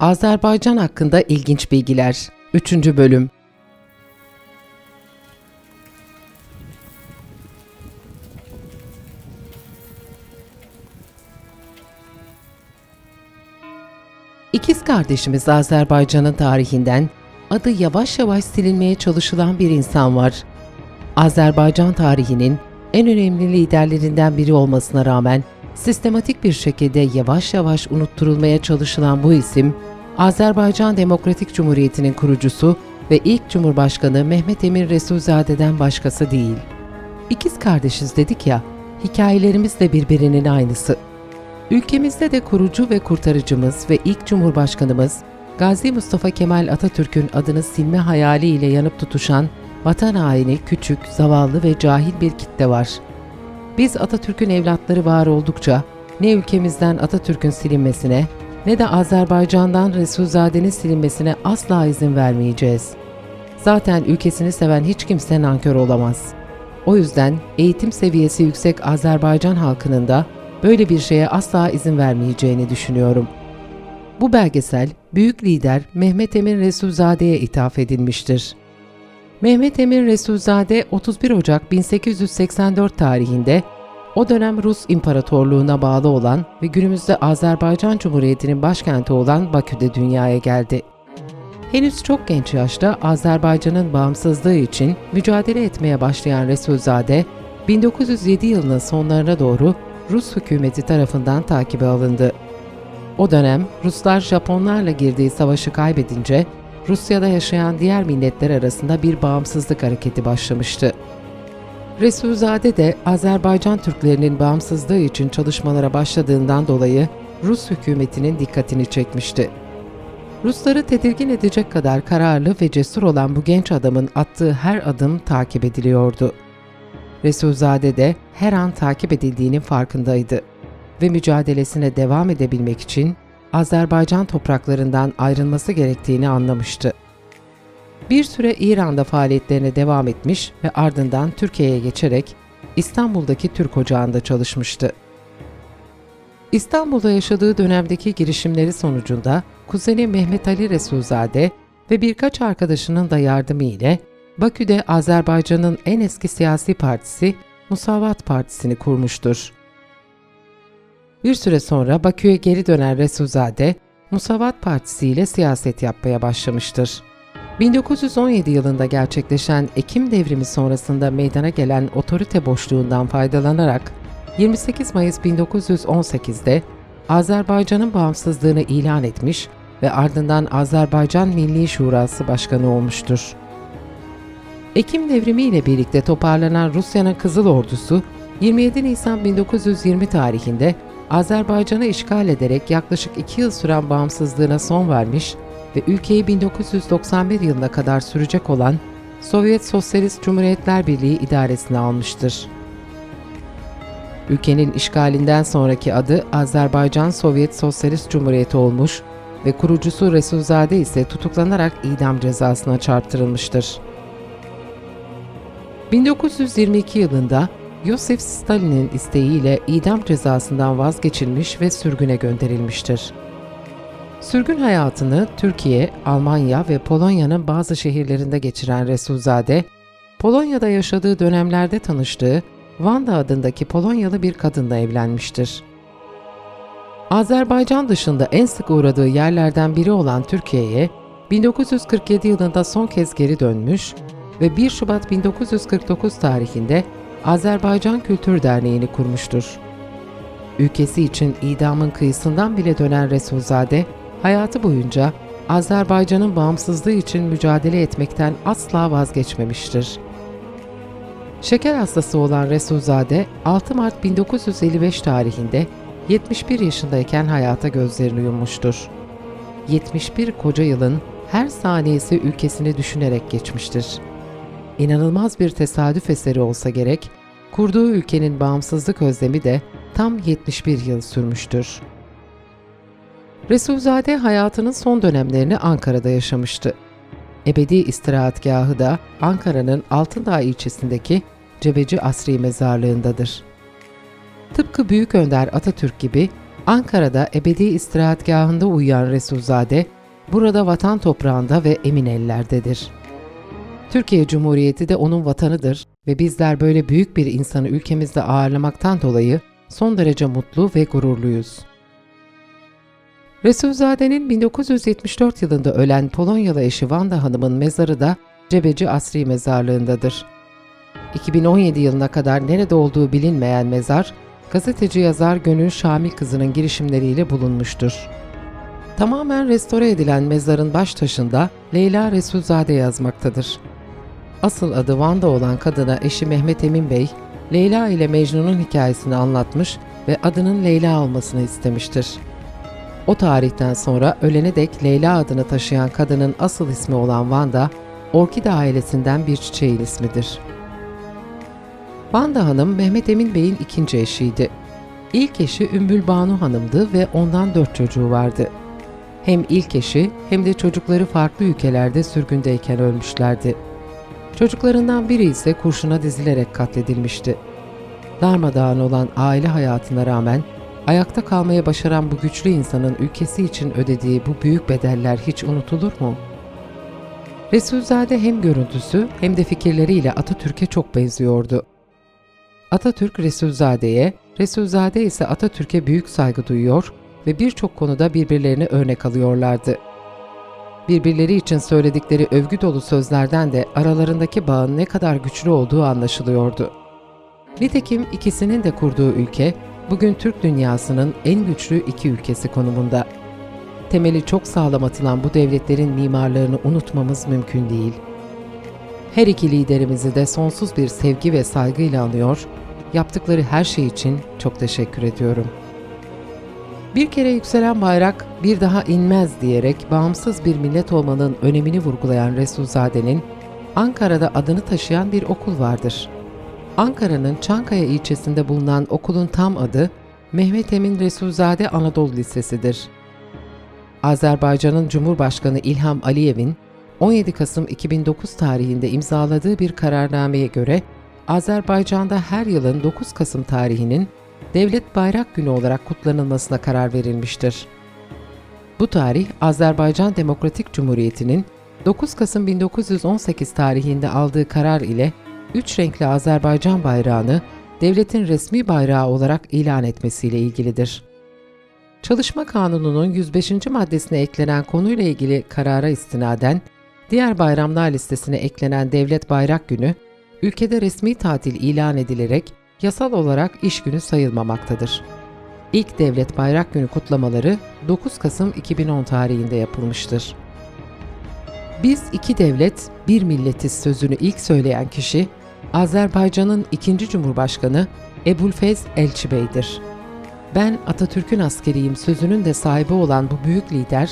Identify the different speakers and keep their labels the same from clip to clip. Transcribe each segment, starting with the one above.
Speaker 1: Azerbaycan hakkında ilginç bilgiler. 3. bölüm. İkiz kardeşimiz Azerbaycan'ın tarihinden adı yavaş yavaş silinmeye çalışılan bir insan var. Azerbaycan tarihinin en önemli liderlerinden biri olmasına rağmen sistematik bir şekilde yavaş yavaş unutturulmaya çalışılan bu isim, Azerbaycan Demokratik Cumhuriyeti'nin kurucusu ve ilk Cumhurbaşkanı Mehmet Emin Resulzade'den başkası değil. İkiz kardeşiz dedik ya, hikayelerimiz de birbirinin aynısı. Ülkemizde de kurucu ve kurtarıcımız ve ilk Cumhurbaşkanımız Gazi Mustafa Kemal Atatürk'ün adını silme hayaliyle yanıp tutuşan vatan haini, küçük, zavallı ve cahil bir kitle var. Biz Atatürk'ün evlatları var oldukça ne ülkemizden Atatürk'ün silinmesine ne de Azerbaycan'dan Resulzade'nin silinmesine asla izin vermeyeceğiz. Zaten ülkesini seven hiç kimse nankör olamaz. O yüzden eğitim seviyesi yüksek Azerbaycan halkının da böyle bir şeye asla izin vermeyeceğini düşünüyorum. Bu belgesel büyük lider Mehmet Emin Resulzade'ye ithaf edilmiştir. Mehmet Emin Resulzade 31 Ocak 1884 tarihinde o dönem Rus İmparatorluğu'na bağlı olan ve günümüzde Azerbaycan Cumhuriyeti'nin başkenti olan Bakü'de dünyaya geldi. Henüz çok genç yaşta Azerbaycan'ın bağımsızlığı için mücadele etmeye başlayan Resulzade, 1907 yılının sonlarına doğru Rus hükümeti tarafından takibe alındı. O dönem Ruslar Japonlarla girdiği savaşı kaybedince Rusya'da yaşayan diğer milletler arasında bir bağımsızlık hareketi başlamıştı. Resulzade de Azerbaycan Türklerinin bağımsızlığı için çalışmalara başladığından dolayı Rus hükümetinin dikkatini çekmişti. Rusları tedirgin edecek kadar kararlı ve cesur olan bu genç adamın attığı her adım takip ediliyordu. Resulzade de her an takip edildiğinin farkındaydı ve mücadelesine devam edebilmek için Azerbaycan topraklarından ayrılması gerektiğini anlamıştı. Bir süre İran'da faaliyetlerine devam etmiş ve ardından Türkiye'ye geçerek İstanbul'daki Türk Ocağı'nda çalışmıştı. İstanbul'da yaşadığı dönemdeki girişimleri sonucunda kuzeni Mehmet Ali Resulzade ve birkaç arkadaşının da yardımı ile Bakü'de Azerbaycan'ın en eski siyasi partisi Musavat Partisi'ni kurmuştur. Bir süre sonra Bakü'ye geri dönen Resulzade, Musavat Partisi ile siyaset yapmaya başlamıştır. 1917 yılında gerçekleşen Ekim devrimi sonrasında meydana gelen otorite boşluğundan faydalanarak 28 Mayıs 1918'de Azerbaycan'ın bağımsızlığını ilan etmiş ve ardından Azerbaycan Milli Şurası Başkanı olmuştur. Ekim devrimi ile birlikte toparlanan Rusya'nın Kızıl Ordusu 27 Nisan 1920 tarihinde Azerbaycan'ı işgal ederek yaklaşık 2 yıl süren bağımsızlığına son vermiş ve ülkeyi 1991 yılına kadar sürecek olan Sovyet Sosyalist Cumhuriyetler Birliği idaresine almıştır. Ülkenin işgalinden sonraki adı Azerbaycan Sovyet Sosyalist Cumhuriyeti olmuş ve kurucusu Resulzade ise tutuklanarak idam cezasına çarptırılmıştır. 1922 yılında Yosef Stalin'in isteğiyle idam cezasından vazgeçilmiş ve sürgüne gönderilmiştir. Sürgün hayatını Türkiye, Almanya ve Polonya'nın bazı şehirlerinde geçiren Resulzade, Polonya'da yaşadığı dönemlerde tanıştığı Vanda adındaki Polonyalı bir kadınla evlenmiştir. Azerbaycan dışında en sık uğradığı yerlerden biri olan Türkiye'ye 1947 yılında son kez geri dönmüş ve 1 Şubat 1949 tarihinde Azerbaycan Kültür Derneği'ni kurmuştur. Ülkesi için idamın kıyısından bile dönen Resulzade, hayatı boyunca Azerbaycan'ın bağımsızlığı için mücadele etmekten asla vazgeçmemiştir. Şeker hastası olan Resulzade, 6 Mart 1955 tarihinde 71 yaşındayken hayata gözlerini yummuştur. 71 koca yılın her saniyesi ülkesini düşünerek geçmiştir inanılmaz bir tesadüf eseri olsa gerek, kurduğu ülkenin bağımsızlık özlemi de tam 71 yıl sürmüştür. Resulzade hayatının son dönemlerini Ankara'da yaşamıştı. Ebedi istirahatgahı da Ankara'nın Altındağ ilçesindeki Cebeci Asri Mezarlığı'ndadır. Tıpkı Büyük Önder Atatürk gibi Ankara'da ebedi istirahatgahında uyuyan Resulzade, burada vatan toprağında ve emin ellerdedir. Türkiye Cumhuriyeti de onun vatanıdır ve bizler böyle büyük bir insanı ülkemizde ağırlamaktan dolayı son derece mutlu ve gururluyuz. Resulzade'nin 1974 yılında ölen Polonyalı eşi Vanda Hanım'ın mezarı da Cebeci Asri Mezarlığı'ndadır. 2017 yılına kadar nerede olduğu bilinmeyen mezar, gazeteci yazar Gönül Şamil kızının girişimleriyle bulunmuştur. Tamamen restore edilen mezarın baş taşında Leyla Resulzade yazmaktadır. Asıl adı Vanda olan kadına eşi Mehmet Emin Bey, Leyla ile Mecnun'un hikayesini anlatmış ve adının Leyla olmasını istemiştir. O tarihten sonra ölene dek Leyla adını taşıyan kadının asıl ismi olan Vanda, Orkide ailesinden bir çiçeğin ismidir. Vanda Hanım Mehmet Emin Bey'in ikinci eşiydi. İlk eşi Ümbül Banu Hanım'dı ve ondan dört çocuğu vardı. Hem ilk eşi hem de çocukları farklı ülkelerde sürgündeyken ölmüşlerdi. Çocuklarından biri ise kurşuna dizilerek katledilmişti. Darmadağın olan aile hayatına rağmen ayakta kalmaya başaran bu güçlü insanın ülkesi için ödediği bu büyük bedeller hiç unutulur mu? Resulzade hem görüntüsü hem de fikirleriyle Atatürk'e çok benziyordu. Atatürk Resulzade'ye, Resulzade ise Atatürk'e büyük saygı duyuyor ve birçok konuda birbirlerine örnek alıyorlardı. Birbirleri için söyledikleri övgü dolu sözlerden de aralarındaki bağın ne kadar güçlü olduğu anlaşılıyordu. Nitekim ikisinin de kurduğu ülke, bugün Türk dünyasının en güçlü iki ülkesi konumunda. Temeli çok sağlam atılan bu devletlerin mimarlarını unutmamız mümkün değil. Her iki liderimizi de sonsuz bir sevgi ve saygıyla anıyor, yaptıkları her şey için çok teşekkür ediyorum. Bir kere yükselen bayrak bir daha inmez diyerek bağımsız bir millet olmanın önemini vurgulayan Resulzade'nin Ankara'da adını taşıyan bir okul vardır. Ankara'nın Çankaya ilçesinde bulunan okulun tam adı Mehmet Emin Resulzade Anadolu Lisesi'dir. Azerbaycan'ın Cumhurbaşkanı İlham Aliyev'in 17 Kasım 2009 tarihinde imzaladığı bir kararnameye göre Azerbaycan'da her yılın 9 Kasım tarihinin Devlet Bayrak Günü olarak kutlanılmasına karar verilmiştir. Bu tarih Azerbaycan Demokratik Cumhuriyeti'nin 9 Kasım 1918 tarihinde aldığı karar ile üç renkli Azerbaycan bayrağını devletin resmi bayrağı olarak ilan etmesiyle ilgilidir. Çalışma Kanunu'nun 105. maddesine eklenen konuyla ilgili karara istinaden, diğer bayramlar listesine eklenen Devlet Bayrak Günü, ülkede resmi tatil ilan edilerek yasal olarak iş günü sayılmamaktadır. İlk Devlet Bayrak Günü kutlamaları 9 Kasım 2010 tarihinde yapılmıştır. Biz iki devlet, bir milletiz sözünü ilk söyleyen kişi, Azerbaycan'ın ikinci Cumhurbaşkanı Ebulfez Elçi Bey'dir. Ben Atatürk'ün askeriyim sözünün de sahibi olan bu büyük lider,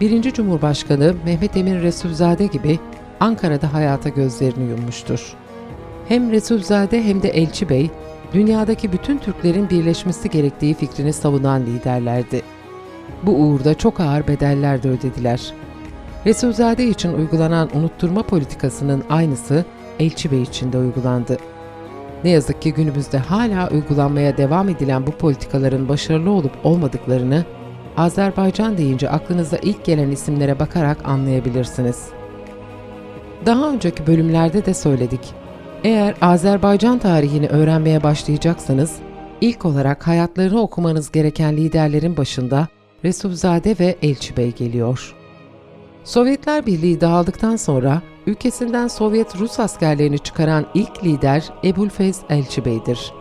Speaker 1: 1. Cumhurbaşkanı Mehmet Emin Resulzade gibi Ankara'da hayata gözlerini yummuştur. Hem Resulzade hem de Elçi Bey, dünyadaki bütün Türklerin birleşmesi gerektiği fikrini savunan liderlerdi. Bu uğurda çok ağır bedeller de ödediler. Resulzade için uygulanan unutturma politikasının aynısı Elçi Bey için de uygulandı. Ne yazık ki günümüzde hala uygulanmaya devam edilen bu politikaların başarılı olup olmadıklarını Azerbaycan deyince aklınıza ilk gelen isimlere bakarak anlayabilirsiniz. Daha önceki bölümlerde de söyledik. Eğer Azerbaycan tarihini öğrenmeye başlayacaksanız, ilk olarak hayatlarını okumanız gereken liderlerin başında Resulzade ve Elçi Bey geliyor. Sovyetler Birliği dağıldıktan sonra ülkesinden Sovyet-Rus askerlerini çıkaran ilk lider Ebulfez Elçi Bey'dir.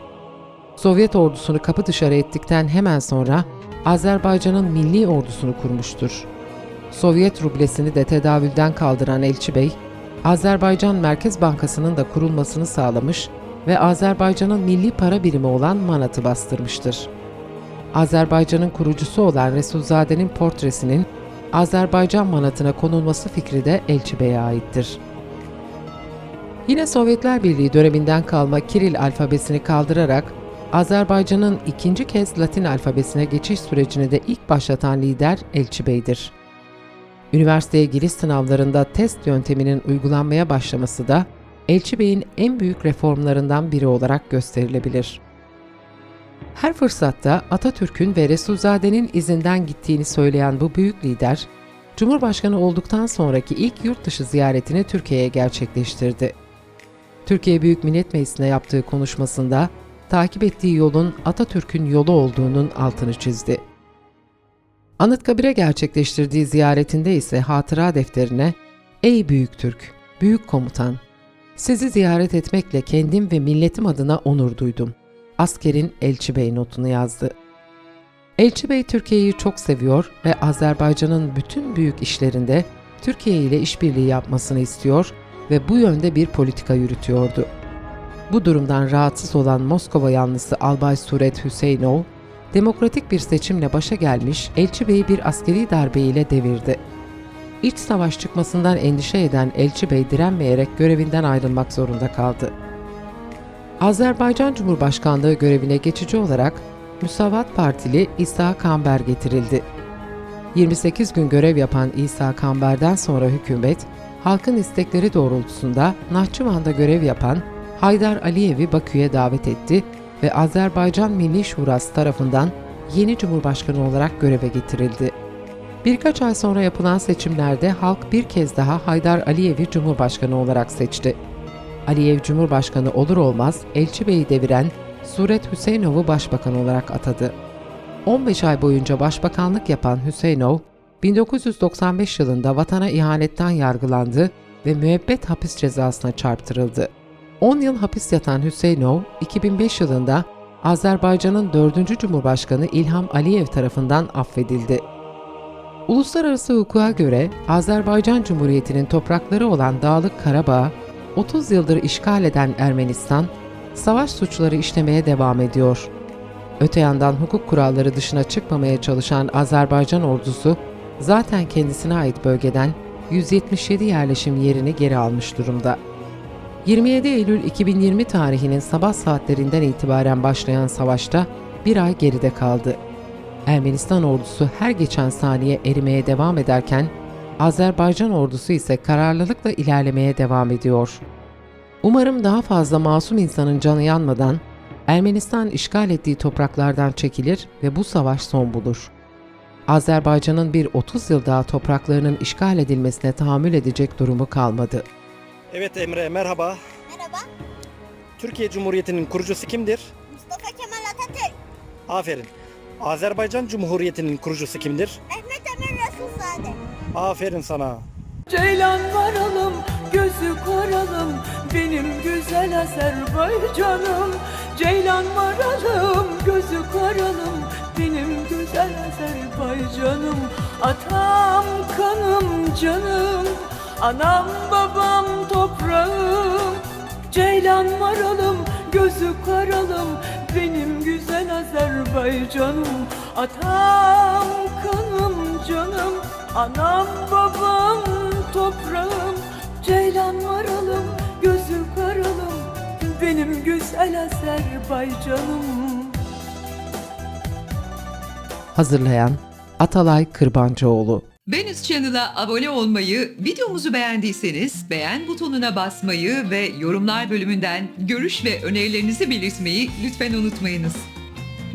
Speaker 1: Sovyet ordusunu kapı dışarı ettikten hemen sonra Azerbaycan'ın milli ordusunu kurmuştur. Sovyet rublesini de tedavülden kaldıran Elçi Bey, Azerbaycan Merkez Bankası'nın da kurulmasını sağlamış ve Azerbaycan'ın milli para birimi olan manatı bastırmıştır. Azerbaycan'ın kurucusu olan Resulzade'nin portresinin Azerbaycan manatına konulması fikri de Elçi Bey'e aittir. Yine Sovyetler Birliği döneminden kalma Kiril alfabesini kaldırarak Azerbaycan'ın ikinci kez Latin alfabesine geçiş sürecini de ilk başlatan lider Elçi Bey'dir. Üniversiteye giriş sınavlarında test yönteminin uygulanmaya başlaması da Elçi Bey'in en büyük reformlarından biri olarak gösterilebilir. Her fırsatta Atatürk'ün ve Resulzade'nin izinden gittiğini söyleyen bu büyük lider, Cumhurbaşkanı olduktan sonraki ilk yurt dışı ziyaretini Türkiye'ye gerçekleştirdi. Türkiye Büyük Millet Meclisi'ne yaptığı konuşmasında takip ettiği yolun Atatürk'ün yolu olduğunun altını çizdi. Anıtkabir'e gerçekleştirdiği ziyaretinde ise hatıra defterine "Ey büyük Türk, büyük komutan, sizi ziyaret etmekle kendim ve milletim adına onur duydum. Askerin Elçi Bey notunu yazdı. Elçi Bey Türkiye'yi çok seviyor ve Azerbaycan'ın bütün büyük işlerinde Türkiye ile işbirliği yapmasını istiyor ve bu yönde bir politika yürütüyordu. Bu durumdan rahatsız olan Moskova yanlısı Albay Suret Hüseyinov, demokratik bir seçimle başa gelmiş Elçi Bey'i bir askeri darbe ile devirdi. İç savaş çıkmasından endişe eden Elçi Bey direnmeyerek görevinden ayrılmak zorunda kaldı. Azerbaycan Cumhurbaşkanlığı görevine geçici olarak Müsavat Partili İsa Kamber getirildi. 28 gün görev yapan İsa Kamber'den sonra hükümet, halkın istekleri doğrultusunda Nahçıvan'da görev yapan Haydar Aliyev'i Bakü'ye davet etti ve Azerbaycan Milli Şurası tarafından yeni Cumhurbaşkanı olarak göreve getirildi. Birkaç ay sonra yapılan seçimlerde halk bir kez daha Haydar Aliyev'i Cumhurbaşkanı olarak seçti. Aliyev Cumhurbaşkanı olur olmaz Elçi Bey'i deviren Suret Hüseynov'u başbakan olarak atadı. 15 ay boyunca başbakanlık yapan Hüseyinov, 1995 yılında vatana ihanetten yargılandı ve müebbet hapis cezasına çarptırıldı. 10 yıl hapis yatan Hüseyinov, 2005 yılında Azerbaycan'ın 4. Cumhurbaşkanı İlham Aliyev tarafından affedildi. Uluslararası hukuka göre Azerbaycan Cumhuriyeti'nin toprakları olan Dağlık Karabağ, 30 yıldır işgal eden Ermenistan, savaş suçları işlemeye devam ediyor. Öte yandan hukuk kuralları dışına çıkmamaya çalışan Azerbaycan ordusu, zaten kendisine ait bölgeden 177 yerleşim yerini geri almış durumda. 27 Eylül 2020 tarihinin sabah saatlerinden itibaren başlayan savaşta bir ay geride kaldı. Ermenistan ordusu her geçen saniye erimeye devam ederken, Azerbaycan ordusu ise kararlılıkla ilerlemeye devam ediyor. Umarım daha fazla masum insanın canı yanmadan Ermenistan işgal ettiği topraklardan çekilir ve bu savaş son bulur. Azerbaycan'ın bir 30 yıl daha topraklarının işgal edilmesine tahammül edecek durumu kalmadı.
Speaker 2: Evet Emre merhaba.
Speaker 3: Merhaba,
Speaker 2: Türkiye Cumhuriyeti'nin kurucusu kimdir?
Speaker 3: Mustafa Kemal Atatürk,
Speaker 2: Aferin. Azerbaycan Cumhuriyeti'nin kurucusu kimdir?
Speaker 3: Mehmet Emin Resulzade,
Speaker 2: Aferin sana.
Speaker 4: Ceylan varalım, gözü karalım, benim güzel Azerbaycanım. Ceylan varalım, gözü karalım, benim güzel Azerbaycanım. Atam kanım canım, anam babam toprağım. Ceylan varalım, gözü karalım, benim güzel Azerbaycanım. Atam kanım canım, anam babam toprağım. Ceylan varalım, gözü karalım, benim güzel Azerbaycanım.
Speaker 1: Hazırlayan Atalay Kırbancıoğlu
Speaker 5: Venüs Channel'a abone olmayı, videomuzu beğendiyseniz beğen butonuna basmayı ve yorumlar bölümünden görüş ve önerilerinizi belirtmeyi lütfen unutmayınız.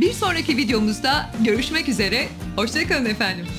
Speaker 5: Bir sonraki videomuzda görüşmek üzere, hoşçakalın efendim.